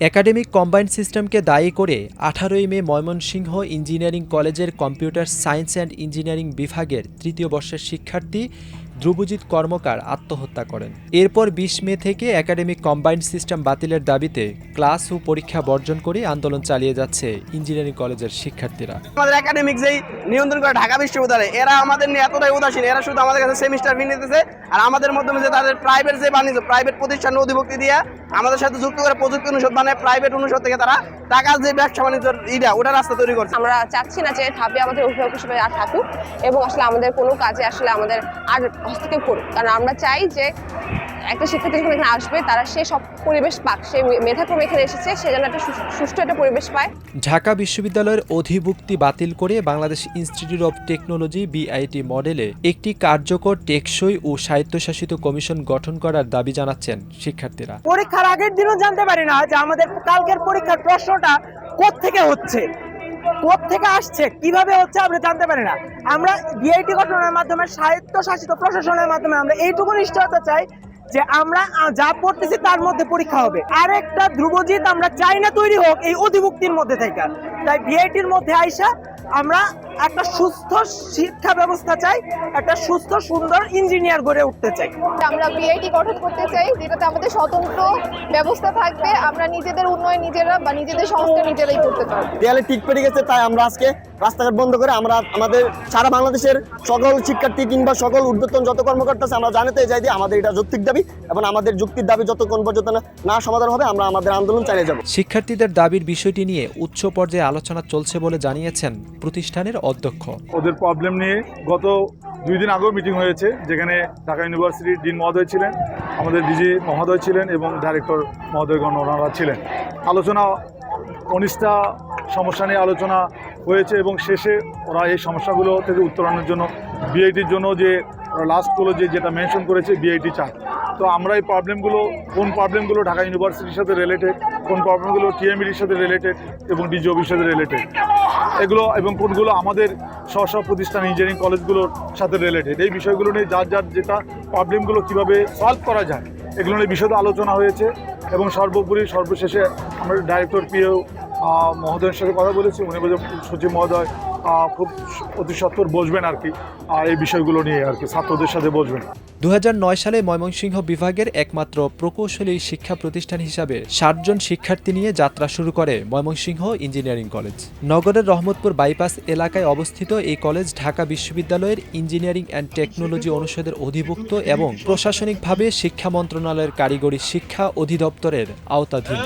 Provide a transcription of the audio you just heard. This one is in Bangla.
একাডেমিক কম্বাইন্ড সিস্টেমকে দায়ী করে আঠারোই মে ময়মনসিংহ ইঞ্জিনিয়ারিং কলেজের কম্পিউটার সায়েন্স অ্যান্ড ইঞ্জিনিয়ারিং বিভাগের তৃতীয় বর্ষের শিক্ষার্থী ধ্রুবজিৎ কর্মকার আত্মহত্যা করেন। এরপর বিশ মে থেকে একাডেমিক কম্বাইন্ড সিস্টেম বাতিলের দাবিতে ক্লাস ও পরীক্ষা বর্জন করে আন্দোলন চালিয়ে যাচ্ছে ইঞ্জিনিয়ারিং কলেজের শিক্ষার্থীরা। আমাদের একাডেমিক যেই নিয়ন্ত্রণ করে ঢাকা বিশ্ববিদ্যালয় এরা আমাদের নিয়ে এতটাই উদাসীন এরা শুধু আমাদের কাছে সেমিস্টার ফি নিতেছে আর আমাদের মাধ্যমে যে তাদের প্রাইভেট যে বাণিজ্য প্রাইভেট প্রতিষ্ঠানের অধিভুক্তি দিয়ে আমাদের সাথে যুক্ত করে প্রযুক্তি অনুষদ মানে প্রাইভেট অনুষদ থেকে তারা টাকা যে ব্যবসা বাণিজ্য ইটা ওটা রাস্তা তৈরি করছে। আমরা চাচ্ছি না যে ধাপে আমাদের অভিভাবক হিসেবে আর থাকুক এবং আসলে আমাদের কোনো কাজে আসলে আমাদের আর হস্তক্ষেপ করুক কারণ আমরা চাই যে একটা শিক্ষার্থী যখন এখানে আসবে তারা সে সব পরিবেশ পাক সে মেধাক্রমে এখানে এসেছে সে যেন একটা সুষ্ঠু একটা পরিবেশ পায়। ঢাকা বিশ্ববিদ্যালয়ের অধিভুক্তি বাতিল করে Bangladesh institute of technology BIT মডেলে একটি কার্যকর টেকসই ও স্বায়ত্তশাসিত কমিশন গঠন করার দাবি জানাচ্ছেন শিক্ষার্থীরা। পরীক্ষার আগের দিনও জানতে পারি না যে আমাদের কালকের পরীক্ষার প্রশ্নটা কোথ থেকে হচ্ছে। থেকে আসছে? কীভাবে হচ্ছে আমরা জানতে পারি না। আমরা বিআইটি গঠনের মাধ্যমে, স্বায়ত্তশাসিত প্রশাসনের মাধ্যমে আমরা এইটুকু নিশ্চয়তা চাই যে আমরা যা পড়তেছি তার মধ্যে পরীক্ষা হবে। আরেকটা ধ্রুবজিৎ আমরা চাই না তৈরি হোক এই অধিভুক্তির মধ্যে থেকে। তাই বিআইটির মধ্যে আইসা আমরা একটা সুস্থ শিক্ষা ব্যবস্থা চাই একটা সুস্থ সুন্দর ইঞ্জিনিয়ার গড়ে উঠতে চাই। আমরা বিআইটি গঠন করতে চাই যেটাতে আমাদের স্বতন্ত্র ব্যবস্থা থাকবে আমরা নিজেদের উন্নয়ন নিজেরা বা নিজেদের সংস্কার নিজেরাই করতে পারব। দেয়ালে টিক পেরে গেছে তাই আমরা আজকে রাস্তাঘাট বন্ধ করে আমরা আমাদের সারা বাংলাদেশের সকল শিক্ষার্থী কিংবা সকল ঊর্ধ্বতন যত কর্মকর্তা আছে আমরা জানাতে চাই যে আমাদের এটা যৌক্তিক দাবি এবং আমাদের যুক্তির দাবি যতক্ষণ পর্যন্ত না- না সমাধান হবে আমরা আমাদের আন্দোলন চালিয়ে যাব। শিক্ষার্থীদের দাবির বিষয়টি নিয়ে উচ্চ পর্যায়ে আলোচনা চলছে বলে জানিয়েছেন প্রতিষ্ঠানের অধ্যক্ষ। ওদের প্রবলেম নিয়ে গত দুই দিন আগেও মিটিং হয়েছে যেখানে ঢাকা ইউনিভার্সিটির ডিন মহোদয় ছিলেন আমাদের ডিজি মহোদয় ছিলেন এবং ডাইরেক্টর মহোদয়গণ ওনারা ছিলেন। আলোচনা উনিশটা সমস্যা নিয়ে আলোচনা হয়েছে এবং শেষে ওরা এই সমস্যাগুলো থেকে উত্তরণের জন্য বিআইটির জন্য যে লাস্টগুলো যে যেটা মেনশন করেছে বিআইটি চায় তো আমরা এই প্রবলেমগুলো কোন প্রবলেমগুলো ঢাকা ইউনিভার্সিটির সাথে রিলেটেড কোন প্রবলেমগুলো টিএমইডির সাথে রিলেটেড এবং ডিজিওবির সাথে রিলেটেড এগুলো এবং কোনগুলো আমাদের স্ব স্ব প্রতিষ্ঠান ইঞ্জিনিয়ারিং কলেজগুলোর সাথে রিলেটেড এই বিষয়গুলো নিয়ে যার যার যেটা প্রবলেমগুলো কীভাবে সলভ করা যায়, এগুলো নিয়ে বিশদ আলোচনা হয়েছে এবং সর্বোপরি সর্বশেষে আমরা ডাইরেক্টর পিও মহোদয়ের সাথে কথা বলেছি, উনি বলছেন সচিব মহোদয় খুব অতি সত্বর বসবেন আর কি এই বিষয়গুলো নিয়ে আর কি, ছাত্রদের সাথে বসবেন। দু হাজার নয় সালে ময়মনসিংহ বিভাগের একমাত্র প্রকৌশলী শিক্ষা প্রতিষ্ঠান হিসাবে ষাটজন শিক্ষার্থী নিয়ে যাত্রা শুরু করে ময়মনসিংহ ইঞ্জিনিয়ারিং কলেজ। নগরের রহমতপুর বাইপাস এলাকায় অবস্থিত এই কলেজ ঢাকা বিশ্ববিদ্যালয়ের ইঞ্জিনিয়ারিং অ্যান্ড টেকনোলজি অনুষদের অধিভুক্ত এবং প্রশাসনিকভাবে শিক্ষা মন্ত্রণালয়ের কারিগরি শিক্ষা অধিদপ্তরের আওতাধীন।